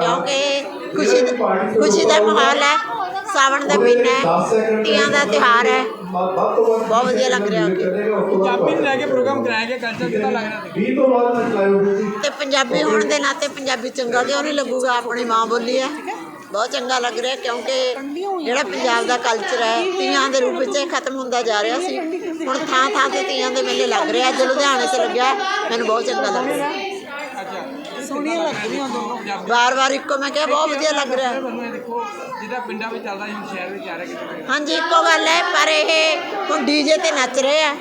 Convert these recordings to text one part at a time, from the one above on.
ਕਿਉਂਕਿ ਖੁਸ਼ੀ ਖੁਸ਼ੀ ਦਾ ਮਾਹੌਲ ਹੈ ਸਾਵਣ ਦਾ ਮਹੀਨਾ ਹੈ ਤੀਆਂ ਦਾ ਤਿਉਹਾਰ ਹੈ। ਬਹੁਤ ਵਧੀਆ ਲੱਗ ਰਿਹਾ ਕਿ ਪੰਜਾਬੀ ਨੂੰ ਲੈ ਕੇ ਪ੍ਰੋਗਰਾਮ ਕਰਾਇਆ ਗਿਆ ਕਲਚਰ ਕਿੱਦਾਂ ਲੱਗ ਰਿਹਾ ਸੀ 20 ਤੋਂ ਬਾਅਦ ਤੇ ਪੰਜਾਬੀ ਹੋਣ ਦੇ ਨਾਤੇ ਪੰਜਾਬੀ ਚੰਗਾ ਕਿਉਂ ਨਹੀਂ ਲੱਗੂਗਾ? ਆਪਣੀ ਮਾਂ ਬੋਲੀ ਹੈ। ਬਹੁਤ ਚੰਗਾ ਲੱਗ ਰਿਹਾ ਕਿਉਂਕਿ ਜਿਹੜਾ ਪੰਜਾਬ ਦਾ ਕਲਚਰ ਹੈ ਤੀਆਂ ਦੇ ਰੂਪ ਵਿੱਚ ਇਹ ਖਤਮ ਹੁੰਦਾ ਜਾ ਰਿਹਾ ਸੀ। ਹੁਣ ਥਾਂ ਥਾਂ ਤੇ ਤੀਆਂ ਦੇ ਮੇਲੇ ਲੱਗ ਰਹੇ ਅੱਜ ਲੁਧਿਆਣੇ 'ਚ ਲੱਗਿਆ ਮੈਨੂੰ ਬਹੁਤ ਚੰਗਾ ਲੱਗ ਰਿਹਾ ਸੋਹਣੀਆਂ ਲੱਗਦੀਆਂ ਦੋਨੋਂ ਵਾਰ-ਵਾਰ ਇੱਕੋ ਮੈਂ ਕਿਹਾ ਬਹੁਤ ਵਧੀਆ ਲੱਗ ਰਿਹਾ। ਦੇਖੋ ਜਿਹਦਾ ਪਿੰਡਾਂ ਵਿੱਚ ਚੱਲਦਾ ਹੁਣ ਸ਼ਹਿਰ ਵਿੱਚ ਆ ਰਿਹਾ ਕਿਤੇ ਹਾਂਜੀ ਇੱਕੋ ਗੱਲ ਹੈ ਪਰ ਇਹ ਹੁਣ ਡੀਜੇ ਤੇ ਨੱਚ ਰਹੇ ਆ।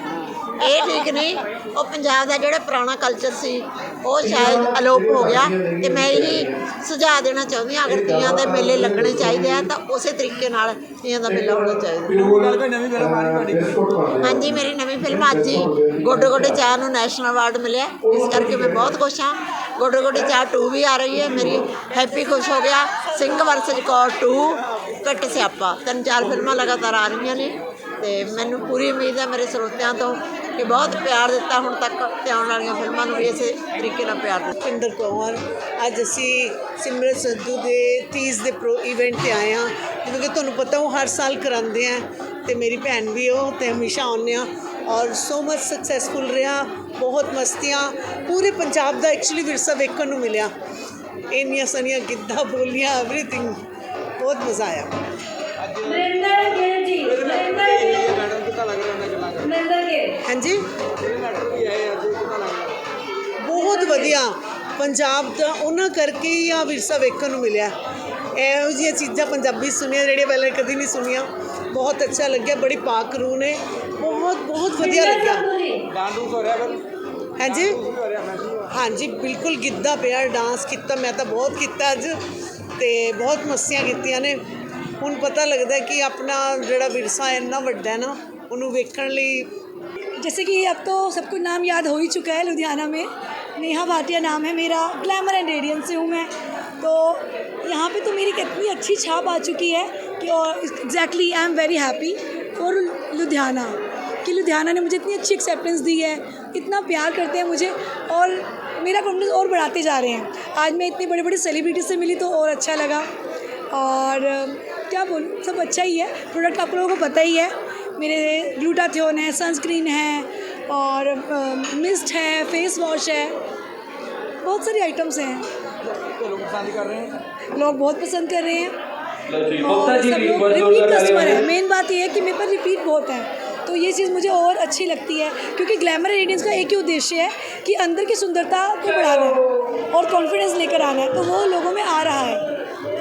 ਇਹ ਠੀਕ ਨਹੀਂ। ਉਹ ਪੰਜਾਬ ਦਾ ਜਿਹੜਾ ਪੁਰਾਣਾ ਕਲਚਰ ਸੀ ਉਹ ਸ਼ਾਇਦ ਅਲੋਪ ਹੋ ਗਿਆ ਤੇ ਮੈਂ ਇਹੀ ਸੁਝਾਅ ਦੇਣਾ ਚਾਹੁੰਦੀ ਹਾਂ ਅਗਰ ਤੀਆਂ ਦੇ ਮੇਲੇ ਲੱਗਣੇ ਚਾਹੀਦੇ ਆ ਤਾਂ ਉਸੇ ਤਰੀਕੇ ਨਾਲ ਤੀਆਂ ਦਾ ਮੇਲਾ ਹੋਣਾ ਚਾਹੀਦਾ। ਹਾਂਜੀ ਮੇਰੀ ਨਵੀਂ ਫਿਲਮ ਅੱਜ ਹੀ ਗੋਡੇ ਗੋਡੇ ਚਾਹ ਨੂੰ ਨੈਸ਼ਨਲ ਅਵਾਰਡ ਮਿਲਿਆ। ਇਸ ਕਰਕੇ ਮੈਂ ਬਹੁਤ ਖੁਸ਼ ਹਾਂ। ਗੋਡੇ ਗੋਡੇ ਚਾਹ 2 ਵੀ ਆ ਰਹੀ ਹੈ। ਮੇਰੀ ਹੈਪੀ ਖੁਸ਼ ਹੋ ਗਿਆ। ਸਿੰਘ ਵਰਸਜ ਕੌਰ 2 ਕੱਟ ਸਿਆਪਾ। ਤਿੰਨ ਚਾਰ ਫਿਲਮਾਂ ਲਗਾਤਾਰ ਆ ਰਹੀਆਂ ਨੇ ਤੇ ਮੈਨੂੰ ਪੂਰੀ ਉਮੀਦ ਹੈ ਮੇਰੇ ਸਰੋਤਿਆਂ ਤੋਂ ਕਿ ਬਹੁਤ ਪਿਆਰ ਦਿੱਤਾ ਹੁਣ ਤੱਕ ਤੇ ਆਉਣ ਵਾਲੀਆਂ ਫਿਲਮਾਂ ਨੂੰ ਵੀ ਇਸੇ ਤਰੀਕੇ ਨਾਲ ਪਿਆਰ ਦਿੱਤਾ। ਭਿੰਦਰ ਕੌਰ ਅੱਜ ਅਸੀਂ ਸਿਮਰਤ ਸੰਧੂ ਦੇ 30 ਦੇ ਪ੍ਰੋ ਇਵੈਂਟ ਤੇ ਆਏ ਹਾਂ। ਜਿਵੇਂ ਕਿ ਤੁਹਾਨੂੰ ਪਤਾ ਉਹ ਹਰ ਸਾਲ ਕਰਾਉਂਦੇ ਆ ਤੇ ਮੇਰੀ ਭੈਣ ਵੀ ਉਹ ਤੇ ਹਮੇਸ਼ਾ ਆਉਂਦੇ ਆ। ਔਰ ਸੋ ਮਚ ਸਕਸੈਸਫੁਲ ਰਿਹਾ ਬਹੁਤ ਮਸਤੀਆਂ। ਪੂਰੇ ਪੰਜਾਬ ਦਾ ਐਕਚੁਅਲੀ ਵਿਰਸਾ ਵੇਖਣ ਨੂੰ ਮਿਲਿਆ। ਇੰਨੀਆਂ ਸਨੀਆਂ ਗਿੱਧਾ ਬੋਲੀਆਂ ਐਵਰੀਥਿੰਗ ਬਹੁਤ ਮਜ਼ਾ ਆਇਆ। ਨਰਿੰਦਰ ਗਿੱਲ ਜੀ ਨਰਿੰਦਰ ਗਿੱਲ ਮੈਡਮ ਕਿੱਦਾਂ ਲੱਗ ਰਿਹਾ ਉਹਨਾਂ ਗੱਲਾਂ ਕਰ ਨਰਿੰਦਰ ਗਿੱਲ ਹਾਂਜੀ। ਜਿਹੜੇ ਮੈਡਮ ਵੀ ਆਏ ਅੱਜ ਕਿੱਦਾਂ ਲੱਗ ਰਿਹਾ। ਬਹੁਤ ਵਧੀਆ। ਪੰਜਾਬ ਦਾ ਉਹਨਾਂ ਕਰਕੇ ਹੀ ਆ ਵਿਰਸਾ ਵੇਖਣ ਨੂੰ ਮਿਲਿਆ। ਇਹੋ ਜਿਹੀਆਂ ਚੀਜ਼ਾਂ ਪੰਜਾਬੀ ਸੁਣੀਆਂ ਜਿਹੜੀਆਂ ਪਹਿਲਾਂ ਕਦੀ ਨਹੀਂ ਸੁਣੀਆਂ। ਬਹੁਤ ਅੱਛਾ ਲੱਗਿਆ ਬੜੀ ਪਾਕ ਰੂਹ ਨੇ। ਬਹੁਤ ਬਹੁਤ ਵਧੀਆ ਲੱਗਿਆ। ਡਾਂਡੂ ਹੋ ਰਿਹਾ ਫਿਰ। ਹਾਂਜੀ। ਹਾਂਜੀ ਬਿਲਕੁਲ ਗਿੱਧਾ ਪਿਆ ਡਾਂਸ ਕੀਤਾ ਮੈਂ ਤਾਂ ਬਹੁਤ ਕੀਤਾ ਅੱਜ। ਤੇ ਬਹੁਤ ਮਸਤੀਆਂ ਕੀਤੀਆਂ ਨੇ। ਹੁਣ ਪਤਾ ਲੱਗਦਾ ਕਿ ਆਪਣਾ ਜਿਹੜਾ ਵਿਰਸਾ ਇੰਨਾ ਵੱਡਾ ਹੈ ਨਾ ਉਹਨੂੰ ਵੇਖਣ ਲਈ जैसे कि अब तो सबको नाम याद हो ही चुका है लुधियाना में नेहा भाटिया नाम है मेरा ग्लैमर एंड रेडियन से हूँ मैं तो यहाँ पे तो मेरी कितनी अच्छी छाप आ चुकी है कि और exactly I am very happy for Ludhiana कि लुधियाना ने मुझे इतनी अच्छी एक्सेप्टेंस दी है इतना प्यार करते हैं मुझे और मेरा कॉन्फिडेंस और बढ़ाते जा रहे हैं आज मैं इतनी बड़ी बड़ी सेलिब्रिटी से मिली तो और अच्छा लगा और अ, क्या बोलूँ सब अच्छा ही है प्रोडक्ट आप लोगों को पता ही है मेरे ग्लूटाथियोन है सनस्क्रीन है और मिस्ट है फेस वॉश है। बहुत सारी आइटम्स हैं। लोग बहुत पसंद कर रहे हैं। और सब लोग रिपीट कस्टमर है। मेन बात यह है कि मेरे पास रिपीट बहुत है। तो ये चीज़ मुझे और अच्छी लगती है क्योंकि ग्लैमर रेडियंस का एक ही उद्देश्य है कि अंदर की सुंदरता को बढ़ाना और कॉन्फिडेंस लेकर आना। है तो वो लोगों में आ रहा है।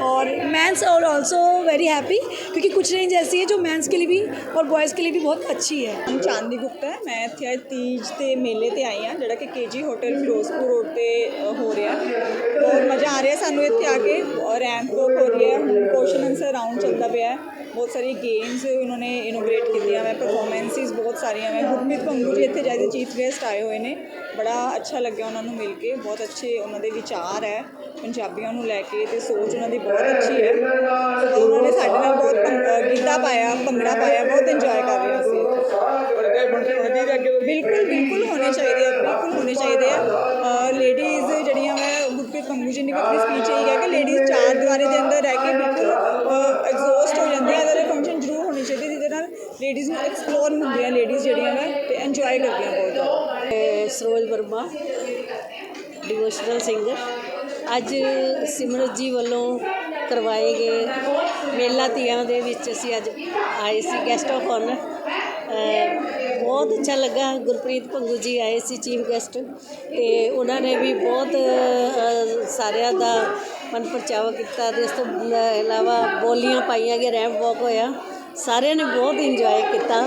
और मैंस और ऑल्सो वेरी हैप्पी क्योंकि कुछ रेंज ऐसी है जो मैंस के लिए भी और बॉयज़ के लिए भी बहुत अच्छी है ਨਾਮ ਚਾਂਦੀ ਗੁਪਤਾ ਹੈ ਮੈਂ ਇੱਥੇ ਅੱਜ ਤੀਜ ਤੇ ਮੇਲੇ ਤੇ ਆਈ ਹਾਂ ਜਿਹੜਾ ਕਿ ਕੇਜੀ ਹੋਟਲ ਫਿਰੋਜ਼ਪੁਰ ਰੋਡ ਤੇ ਅ, ਹੋ ਰਿਹਾ ਬਹੁਤ ਮਜ਼ਾ ਆ ਰਿਹਾ ਸਾਨੂੰ ਇੱਥੇ ਆ ਕੇ ਔਰ ਰੈਂਪ ਵਾਕ ਹੋ ਰਹੀ ਹੈ ਕੁਐਸਚਨ ਆਨਸਰ ਰਾਊਂਡ ਚੱਲਦਾ ਪਿਆ ਹੈ ਬਹੁਤ ਸਾਰੀ ਗੇਮਸ ਉਹਨਾਂ ਨੇ ਇਨੋਗ੍ਰੇਟ ਕੀਤੀਆਂ ਮੈਂ ਪਰਫਾਰਮੈਂਸਿਸ ਬਹੁਤ ਸਾਰੀਆਂ ਮੈਂ ਗੁਰਮੀਤ ਭੰਗੂ ਜੀ ਇੱਥੇ ਜਾਇਦੇ ਚੀਫ ਗੈਸਟ ਆਏ ਹੋਏ ਨੇ ਬੜਾ ਅੱਛਾ ਲੱਗਿਆ ਉਹਨਾਂ ਨੂੰ ਮਿਲ ਕੇ ਬਹੁਤ ਅੱਛੇ ਉਹਨਾਂ ਦੇ ਵਿਚਾਰ ਹੈ ਪੰਜਾਬੀਆਂ ਨੂੰ ਲੈ ਕੇ ਤੇ ਸੋਚ ਉਹਨਾਂ ਦੀ ਬਹੁਤ ਅੱਛੀ ਹੈ। ਤੇ ਉਹਨਾਂ ਨੇ ਸਾਡੇ ਨਾਲ ਬਹੁਤ ਭੰਗ- ਗਿੱਧਾ ਪਾਇਆ, ਭੰਗੜਾ ਪਾਇਆ, ਬਹੁਤ ਇੰਜੋਏ ਕਰ ਰਹੇ ਸੀ। ਬਿਲਕੁਲ ਬਿਲਕੁਲ ਹੋਣੇ ਚਾਹੀਦੇ ਆ, ਬਿਲਕੁਲ ਹੋਣੇ ਚਾਹੀਦੇ ਆ। ਲੇਡੀਜ਼ ਜਿਹੜੀਆਂ ਮੈਂ ਗੁਰਪ੍ਰੀਤ ਪੰਗੂ ਜੀ ਨੇ ਵੀ ਆਪਣੀ ਸਪੀਚ ਇਹ ਕਿਹਾ ਕਿ ਲੇਡੀਜ਼ ਚਾਰ ਦੀਵਾਰੀ ਦੇ ਅੰਦਰ ਰਹਿ ਕੇ ਬਿਲਕੁਲ ਐਗਜ਼ੌਸਟ ਹੋ ਜਾਂਦੀਆਂ ਇਹਦੇ ਲਈ ਫੰਕਸ਼ਨ ਜ਼ਰੂਰ ਹੋਣੇ ਚਾਹੀਦੇ ਜਿਹਦੇ ਨਾਲ ਲੇਡੀਜ਼ ਨੂੰ ਐਕਸਪਲੋਰ ਹੁੰਦੀਆਂ ਲੇਡੀਜ਼ ਜਿਹੜੀਆਂ ਨੇ ਤੇ ਇੰਜੋਏ ਕਰਦੀਆਂ ਬਹੁਤ ਜ਼ਿਆਦਾ। ਸਰੋਜ ਵਰਮਾ ਡਿਵੋਸ਼ਨਲ ਸਿੰਗਰ ਅੱਜ ਸਿਮਰਤ ਜੀ ਵੱਲੋਂ ਕਰਵਾਏ ਗਏ ਮੇਲਾ ਤੀਆਂ ਦੇ ਵਿੱਚ ਅਸੀਂ ਅੱਜ ਆਏ ਸੀ ਗੈਸਟ ਆਫ ਆਨਰ ਬਹੁਤ ਅੱਛਾ ਲੱਗਾ। ਗੁਰਪ੍ਰੀਤ ਪੰਗੂ ਜੀ ਆਏ ਸੀ ਚੀਫ ਗੈਸਟ ਤੇ ਉਹਨਾਂ ਨੇ ਵੀ ਬਹੁਤ ਸਾਰਿਆਂ ਦਾ ਮਨ ਪਰਚਾਵਾ ਕੀਤਾ ਤੇ ਇਸ ਤੋਂ ਇਲਾਵਾ ਬੋਲੀਆਂ ਪਾਈਆਂ ਗਏ ਰੈਂਪ ਵਾਕ ਹੋਇਆ। ਸਾਰਿਆਂ ਨੇ ਬਹੁਤ ਇੰਜੋਏ ਕੀਤਾ।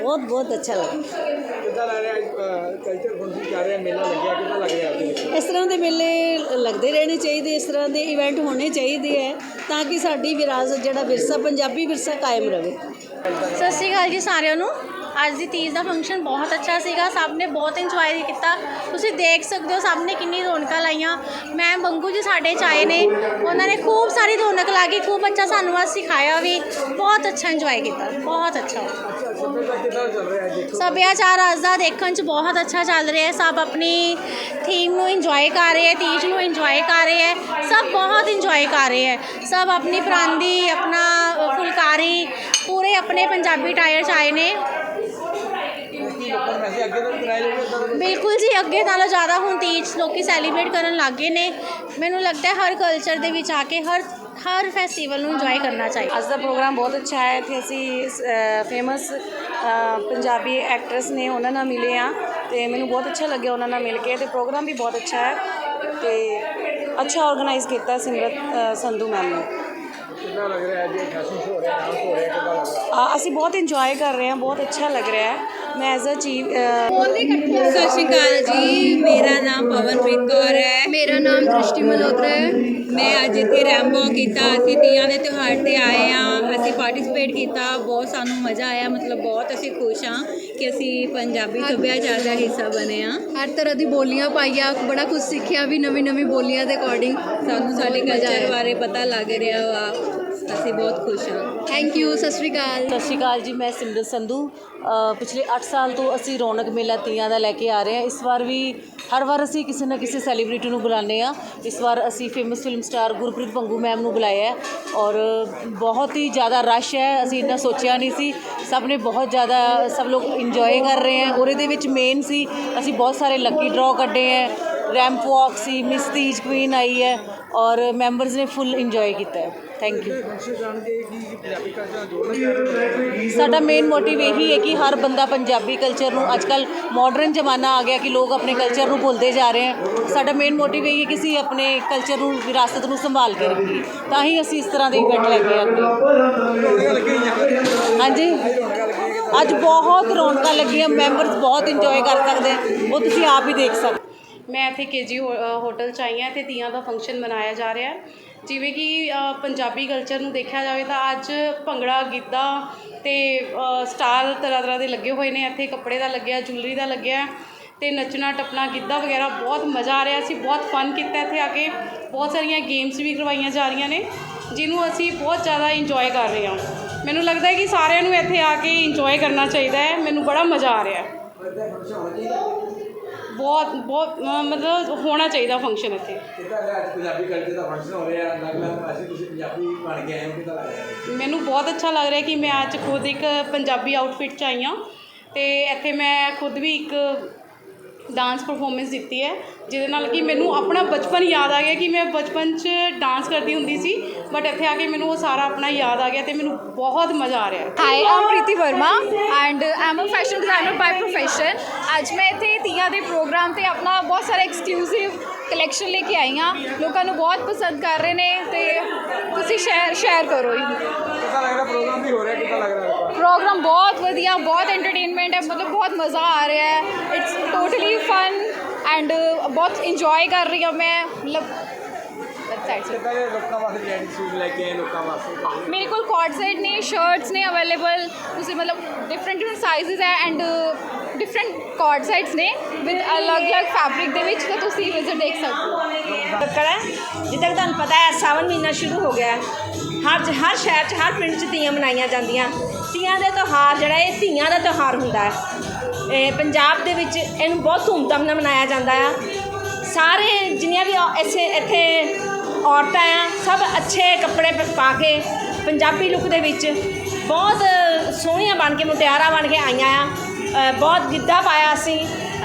ਬਹੁਤ ਬਹੁਤ ਅੱਛਾ ਲੱਗਾ। ਕਲਚਰ ਫੰਕਸ਼ਨ ਚੱਲ ਰਿਹਾ ਮੇਲਾ ਲੱਗਿਆ ਕਿੱਦਾਂ ਲੱਗ ਰਿਹਾ ਅੱਜ? ਇਸ ਤਰ੍ਹਾਂ ਦੇ ਮੇਲੇ ਲੱਗਦੇ ਰਹਿਣੇ ਚਾਹੀਦੇ ਇਸ ਤਰ੍ਹਾਂ ਦੇ ਇਵੈਂਟ ਹੋਣੇ ਚਾਹੀਦੇ ਹੈ ਤਾਂ ਕਿ ਸਾਡੀ ਵਿਰਾਸਤ ਜਿਹੜਾ ਵਿਰਸਾ ਪੰਜਾਬੀ ਵਿਰਸਾ ਕਾਇਮ ਰਵੇ ਸਤਿ ਸ਼੍ਰੀ ਅਕਾਲ ਜੀ ਸਾਰਿਆਂ ਨੂੰ। ਅੱਜ ਦੀ ਤੀਜ ਦਾ ਫੰਕਸ਼ਨ ਬਹੁਤ ਅੱਛਾ ਸੀਗਾ ਸਭ ਨੇ ਬਹੁਤ ਇੰਜੋਏ ਕੀਤਾ। ਤੁਸੀਂ ਦੇਖ ਸਕਦੇ ਹੋ ਸਭ ਨੇ ਕਿੰਨੀ ਰੌਣਕਾਂ ਲਾਈਆਂ। ਮੈਂ ਬੰਗੂ ਜੀ ਸਾਡੇ ਚ ਆਏ ਨੇ। ਉਹਨਾਂ ਨੇ ਖੂਬ ਸਾਰੀ ਰੌਣਕ ਲਾ ਕੇ ਖੂਬ ਅੱਛਾ ਸਾਨੂੰ ਅੱਜ ਸਿਖਾਇਆ ਵੀ। ਬਹੁਤ ਅੱਛਾ ਇੰਜੋਏ ਕੀਤਾ ਬਹੁਤ ਅੱਛਾ। ਸੱਭਿਆਚਾਰ ਅੱਜ ਦਾ ਦੇਖਣ 'ਚ ਬਹੁਤ ਅੱਛਾ ਚੱਲ ਰਿਹਾ ਹੈ। ਸਭ ਆਪਣੀ ਥੀਮ ਨੂੰ ਇੰਜੋਏ ਕਰ ਰਹੇ ਹੈ ਤੀਜ ਨੂੰ ਇੰਜੋਏ ਕਰ ਰਹੇ ਹੈ। ਸਭ ਬਹੁਤ ਇੰਜੋਏ ਕਰ ਰਹੇ ਹੈ। ਸਭ ਆਪਣੀ ਪਰਾਂਦੀ ਆਪਣਾ ਫੁਲਕਾਰੀ ਪੂਰੇ ਆਪਣੇ ਪੰਜਾਬੀ ਟਾਇਰ 'ਚ ਆਏ ਨੇ? ਬਿਲਕੁਲ ਜੀ ਅੱਗੇ ਨਾਲੋਂ ਜ਼ਿਆਦਾ ਹੁਣ ਤੀਜ ਲੋਕੀ ਸੈਲੀਬ੍ਰੇਟ ਕਰਨ ਲੱਗ ਗਏ ਨੇ। ਮੈਨੂੰ ਲੱਗਦਾ ਹੈ ਹਰ ਕਲਚਰ ਦੇ ਵਿੱਚ ਆ ਕੇ ਹਰ ਹਰ ਫੈਸਟੀਵਲ ਨੂੰ ਇੰਜੋਏ ਕਰਨਾ ਚਾਹੀਦਾ। ਅੱਜ ਦਾ ਪ੍ਰੋਗਰਾਮ ਬਹੁਤ ਅੱਛਾ ਹੈ। ਇੱਥੇ ਅਸੀਂ ਫੇਮਸ ਪੰਜਾਬੀ ਐਕਟਰਸ ਨੇ ਉਹਨਾਂ ਨਾਲ ਮਿਲੇ ਆ ਤੇ ਮੈਨੂੰ ਬਹੁਤ ਅੱਛਾ ਲੱਗਿਆ ਉਹਨਾਂ ਨਾਲ ਮਿਲ ਕੇ ਤੇ ਪ੍ਰੋਗਰਾਮ ਵੀ ਬਹੁਤ ਅੱਛਾ ਹੈ ਤੇ ਅੱਛਾ ਆਰਗੇਨਾਈਜ਼ ਕੀਤਾ ਸਿਮਰਤ ਸੰਧੂ ਮੈਮ ਨੇ। ਕਿੱਦਾਂ ਲੱਗ ਰਿਹਾ ਹੈ? ਜੀ ਫੈਸ਼ਨ ਸ਼ੋ ਹੋ ਰਿਹਾ ਡਾਂਸ ਹੋ ਰਿਹਾ ਕਿੱਦਾਂ ਲੱਗ ਰਿਹਾ? ਅ, ਅਸੀਂ ਬਹੁਤ ਇੰਜੋਏ ਕਰ ਰਹੇ ਹਾਂ ਬਹੁਤ ਅੱਛਾ ਲੱਗ ਰਿਹਾ ਹੈ। ਮੈਂ ਐਜ਼ ਅ ਚੀਫ ਸਤਿ ਸ਼੍ਰੀ ਅਕਾਲ ਜੀ। ਮੇਰਾ ਨਾਮ ਪਵਨਪ੍ਰੀਤ ਕੌਰ ਹੈ। ਮੇਰਾ ਨਾਮ ਦ੍ਰਿਸ਼ਟੀ ਮਲਹੋਤਰਾ ਹੈ। ਮੈਂ ਅੱਜ ਇੱਥੇ ਰੈਂਬੋ ਕੀਤਾ ਅਸੀਂ ਤੀਆਂ ਦੇ ਤਿਉਹਾਰ ਤੇ ਆਏ ਆ ਅਸੀਂ ਕੀਤਾ ਬਹੁਤ ਸਾਨੂੰ ਮਜ਼ਾ ਆਇਆ ਮਤਲਬ ਬਹੁਤ ਅਸੀਂ ਖੁਸ਼ ਹਾਂ ਕਿ ਅਸੀਂ ਪੰਜਾਬੀ ਸੱਭਿਆਚਾਰ ਦਾ ਹਿੱਸਾ ਬਣੇ ਆ ਹਰ ਤਰ੍ਹਾਂ ਦੀ ਬੋਲੀਆਂ ਪਾਈਆਂ ਬੜਾ ਕੁਝ ਸਿੱਖਿਆ ਵੀ ਨਵੀਂ ਨਵੀਂ ਬੋਲੀਆਂ ਦੇ ਅਕੋਰਡਿੰਗ ਸਾਨੂੰ ਸਾਡੇ ਕਲਚਰ ਬਾਰੇ ਪਤਾ ਲੱਗ ਰਿਹਾ ਵਾ। ਅਸੀਂ ਬਹੁਤ ਖੁਸ਼ ਹਾਂ। ਥੈਂਕ ਯੂ ਸਤਿ ਸ਼੍ਰੀ ਅਕਾਲ। ਸਤਿ ਸ਼੍ਰੀ ਅਕਾਲ ਜੀ, ਮੈਂ ਸਿਮਰਤ ਸੰਧੂ। ਪਿਛਲੇ 8 ਸਾਲ ਤੋਂ ਅਸੀਂ ਰੌਣਕ ਮੇਲਾ ਤੀਆਂ ਦਾ ਲੈ ਕੇ ਆ ਰਹੇ ਹਾਂ। ਇਸ ਵਾਰ ਵੀ ਹਰ ਵਾਰ ਅਸੀਂ ਕਿਸੇ ਨਾ ਕਿਸੇ ਸੈਲੀਬ੍ਰਿਟੀ ਨੂੰ ਬੁਲਾਉਂਦੇ ਆ ਇਸ ਵਾਰ ਅਸੀਂ famous film star Gurpreet Pangu ma'am ਨੂੰ ਬੁਲਾਇਆ ਔਰ ਬਹੁਤ ਹੀ ਜ਼ਿਆਦਾ ਰਸ਼ ਹੈ। ਅਸੀਂ ਇੰਨਾ ਸੋਚਿਆ ਨਹੀਂ ਸੀ। ਸਭ ਨੇ ਬਹੁਤ ਜ਼ਿਆਦਾ, ਸਭ ਲੋਕ ਇੰਜੋਏ ਕਰ ਰਹੇ ਹੈ। ਔਰ ਇਹਦੇ ਵਿੱਚ ਮੇਨ ਸੀ, ਅਸੀਂ ਬਹੁਤ ਸਾਰੇ ਲੱਕੀ ਡਰਾਅ ਕੱਢੇ ਹੈ। ਰੈਂਪ ਵਾਕ ਸੀ ਮਿਸ ਤੀਜ ਕੁਈਨ ਆਈ ਹੈ ਔਰ ਮੈਂਬਰਸ ਨੇ ਫੁੱਲ ਇੰਜੋਏ ਕੀਤਾ ਹੈ। ਥੈਂਕ ਯੂ ਸਾਡਾ ਮੇਨ ਮੋਟਿਵ ਇਹੀ ਹੈ ਕਿ ਹਰ ਬੰਦਾ ਪੰਜਾਬੀ ਕਲਚਰ ਨੂੰ ਅੱਜਕੱਲ ਮਾਡਰਨ ਜ਼ਮਾਨਾ ਆ ਗਿਆ ਕਿ ਲੋਕ ਆਪਣੇ ਕਲਚਰ ਨੂੰ ਭੁੱਲਦੇ ਜਾ ਰਹੇ ਹਨ। ਸਾਡਾ ਮੇਨ ਮੋਟਿਵ ਇਹ ਹੈ ਕਿ ਅਸੀਂ ਆਪਣੇ ਕਲਚਰ ਨੂੰ ਵਿਰਾਸਤ ਨੂੰ ਸੰਭਾਲ ਕੇ ਰੱਖੀਏ। ਤਾਂ ਹੀ ਅਸੀਂ ਇਸ ਤਰ੍ਹਾਂ ਦੇ ਇਵੈਂਟ ਲੈ ਕੇ ਆਉਂਦੇ ਹਾਂ। ਹਾਂਜੀ? ਅੱਜ ਬਹੁਤ ਰੌਣਕਾਂ ਲੱਗੀਆਂ ਮੈਂਬਰਸ ਬਹੁਤ ਇੰਜੋਏ ਕਰ ਸਕਦੇ ਆ। ਉਹ ਤੁਸੀਂ ਆਪ ਹੀ ਦੇਖ ਸਕਦੇ। ਮੈਂ ਇੱਥੇ ਕੇਜੀ ਹੋਟਲ 'ਚ ਆਈ ਹਾਂ ਤੇ ਤੀਆਂ ਦਾ ਫੰਕਸ਼ਨ ਮਨਾਇਆ ਜਾ ਰਿਹਾ ਹੈ। ਜਿਵੇਂ ਕਿ ਪੰਜਾਬੀ ਕਲਚਰ ਨੂੰ ਦੇਖਿਆ ਜਾਵੇ ਤਾਂ ਅੱਜ ਭੰਗੜਾ, ਗਿੱਧਾ ਤੇ ਸਟਾਲ ਤਰ੍ਹਾਂ ਤਰ੍ਹਾਂ ਦੇ ਲੱਗੇ ਹੋਏ ਨੇ। ਇੱਥੇ ਕੱਪੜੇ ਦਾ ਲੱਗਿਆ ਜੁਲਰੀ ਦਾ ਲੱਗਿਆ ਤੇ ਨੱਚਣਾ, ਟੱਪਣਾ, ਗਿੱਧਾ ਵਗੈਰਾ ਬਹੁਤ ਮਜ਼ਾ ਆ ਰਿਹਾ। ਸੀ ਬਹੁਤ ਫਨ ਕੀਤਾ ਇੱਥੇ ਆ ਕੇ। ਬਹੁਤ ਸਾਰੀਆਂ ਗੇਮਸ ਵੀ ਕਰਵਾਈਆਂ ਜਾ ਰਹੀਆਂ ਨੇ, ਜਿਹਨੂੰ ਅਸੀਂ ਬਹੁਤ ਜ਼ਿਆਦਾ ਇੰਜੋਏ ਕਰ ਰਹੇ ਹਾਂ। ਮੈਨੂੰ ਲੱਗਦਾ ਹੈ ਕਿ ਸਾਰਿਆਂ ਨੂੰ ਇੱਥੇ ਆ ਕੇ ਇੰਜੋਏ ਕਰਨਾ ਚਾਹੀਦਾ ਹੈ। ਮੈਨੂੰ ਬੜਾ ਮਜ਼ਾ ਆ ਰਿਹਾ ਹੈ। ਬਹੁਤ ਬਹੁਤ ਅ, ਮਤਲਬ ਹੋਣਾ ਚਾਹੀਦਾ ਫੰਕਸ਼ਨ ਇੱਥੇ। ਕਿੱਦਾਂ ਲੱਗ ਰਿਹਾ ਅੱਜ ਪੰਜਾਬੀ ਕਲਚਰ ਦਾ ਫੰਕਸ਼ਨ ਹੋ ਰਿਹਾ ਲੱਗ ਰਿਹਾ ਅਸੀਂ ਤੁਸੀਂ ਪੰਜਾਬੀ ਬਣ ਕੇ ਆਏ ਹੋ ਕਿੱਦਾਂ ਲੱਗ ਰਿਹਾ? ਮੈਨੂੰ ਬਹੁਤ ਅੱਛਾ ਲੱਗ ਰਿਹਾ ਕਿ ਮੈਂ ਅੱਜ ਖੁਦ ਇੱਕ ਪੰਜਾਬੀ ਆਊਟਫਿਟ 'ਚ ਆਈ ਹਾਂ ਤੇ ਇੱਥੇ ਮੈਂ ਖੁਦ ਵੀ ਇੱਕ ਡਾਂਸ ਪਰਫਾਰਮੈਂਸ ਦਿੱਤੀ ਹੈ, ਜਿਹਦੇ ਨਾਲ ਕਿ ਮੈਨੂੰ ਆਪਣਾ ਬਚਪਨ ਯਾਦ ਆ ਗਿਆ ਕਿ ਮੈਂ ਬਚਪਨ 'ਚ ਡਾਂਸ ਕਰਦੀ ਹੁੰਦੀ ਸੀ ਬਟ ਇੱਥੇ ਆ ਕੇ ਮੈਨੂੰ ਉਹ ਸਾਰਾ ਆਪਣਾ ਯਾਦ ਆ ਗਿਆ ਤੇ ਮੈਨੂੰ ਬਹੁਤ ਮਜ਼ਾ ਆ ਰਿਹਾ ਹੈ। Hi I'm Preeti Verma and I'm uh fashion designer by profession ਅੱਜ ਮੈਂ ਇੱਥੇ ਤੀਆਂ ਦੇ ਪ੍ਰੋਗਰਾਮ ਤੇ ਆਪਣਾ ਬਹੁਤ ਸਾਰੇ ਐਕਸਕਲੂਸਿਵ ਕਲੈਕਸ਼ਨ ਲੈ ਕੇ ਆਈ ਹਾਂ ਲੋਕਾਂ ਨੂੰ ਬਹੁਤ ਪਸੰਦ ਕਰ ਰਹੇ ਨੇ ਤੇ ਤੁਸੀਂ ਸ਼ੇਅਰ ਸ਼ੇਅਰ ਕਰੋ ਇਹ ਕਿੱਦਾਂ ਲੱਗ ਰਿਹਾ? ਪ੍ਰੋਗਰਾਮ ਵੀ ਹੋ ਰਿਹਾ ਕਿੱਦਾਂ ਲੱਗ ਰਿਹਾ? ਪ੍ਰੋਗਰਾਮ ਬਹੁਤ ਵਧੀਆ ਬਹੁਤ ਐਂਟਰਟੇਨਮੈਂਟ ਹੈ ਮਤਲਬ ਬਹੁਤ ਮਜ਼ਾ ਆ ਰਿਹਾ ਹੈ। ਇਟਸ ਟੋਟਲੀ ਫਨ ਐਂਡ ਬਹੁਤ ਇੰਜੋਏ ਕਰ ਰਹੀ ਹਾਂ ਮੈਂ ਮਤਲਬ ਮੇਰੇ ਕੋਲ ਕੋਟ ਸੈਟ ਨੇ ਸ਼ਰਟਸ ਨੇ ਅਵੇਲੇਬਲ ਤੁਸੀਂ ਮਤਲਬ ਡਿਫਰੈਂਟ ਡਿਫਰੈਂਟ ਸਾਈਜ਼ਸ ਹੈ ਐਂਡ ਡਿਫਰੈਂਟ ਕੋਟ ਸੈਟਸ ਨੇ ਵਿਦ ਅਲੱਗ-ਅਲੱਗ ਫੈਬਰਿਕ ਦੇ ਵਿੱਚ, ਤਾਂ ਤੁਸੀਂ ਵਿਜ਼ਿਟ ਦੇਖ ਸਕਦੇ ਹੋ। ਚੱਕਰ ਜਿੱਦਾਂ ਕਿ ਤੁਹਾਨੂੰ ਪਤਾ ਹੈ ਸਾਵਨ ਮਹੀਨਾ ਸ਼ੁਰੂ ਹੋ ਗਿਆ ਹੈ। ਹਰ ਹਰ ਸ਼ਹਿਰ 'ਚ, ਹਰ ਪਿੰਡ 'ਚ ਤੀਆਂ ਮਨਾਈਆਂ ਜਾਂਦੀਆਂ। ਤੀਆਂ ਦਾ ਤਿਉਹਾਰ ਜਿਹੜਾ ਇਹ ਤੀਆਂ ਦਾ ਤਿਉਹਾਰ ਹੁੰਦਾ ਹੈ। ਇਹ ਪੰਜਾਬ ਦੇ ਵਿੱਚ ਇਹਨੂੰ ਬਹੁਤ ਧੂਮਧਾਮ ਨਾਲ ਮਨਾਇਆ ਜਾਂਦਾ ਆ। ਸਾਰੇ ਜਿੰਨੀਆਂ ਵੀ ਔ- ਇੱਥੇ ਇੱਥੇ ਔਰਤਾਂ ਆ, ਸਭ ਅੱਛੇ ਕੱਪੜੇ ਪਾ ਕੇ ਪੰਜਾਬੀ ਲੁੱਕ ਦੇ ਵਿੱਚ ਬਹੁਤ ਸੋਹਣੀਆਂ ਬਣ ਕੇ, ਮੁਟਿਆਰਾਂ ਬਣ ਕੇ ਆਈਆਂ ਆ। ਬਹੁਤ ਗਿੱਧਾ ਪਾਇਆ ਅਸੀਂ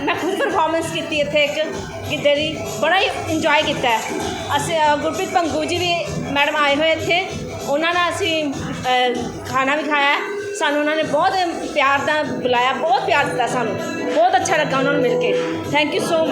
ਮੈਂ ਖੁਦ ਪਰਫਾਰਮੈਂਸ ਕੀਤੀ ਇੱਥੇ ਇੱਕ ਗਿੱਧੇ ਦੀ। ਬੜਾ ਹੀ ਇੰਜੋਏ ਕੀਤਾ ਅਸੀਂ ਗੁਰਪ੍ਰੀਤ ਪੰਗੂ ਜੀ ਵੀ ਮੈਡਮ ਆਏ ਹੋਏ ਇੱਥੇ। ਉਹਨਾਂ ਨਾਲ ਅਸੀਂ ਖਾਣਾ ਵੀ ਖਾਇਆ ਸਾਨੂੰ ਉਹਨਾਂ ਨੇ ਬਹੁਤ ਪਿਆਰ ਦਾ ਬੁਲਾਇਆ, ਬਹੁਤ ਪਿਆਰ ਦਿੱਤਾ ਸਾਨੂੰ। ਬਹੁਤ ਅੱਛਾ ਲੱਗਾ ਉਹਨਾਂ ਨੂੰ ਮਿਲ ਕੇ। Thank you so much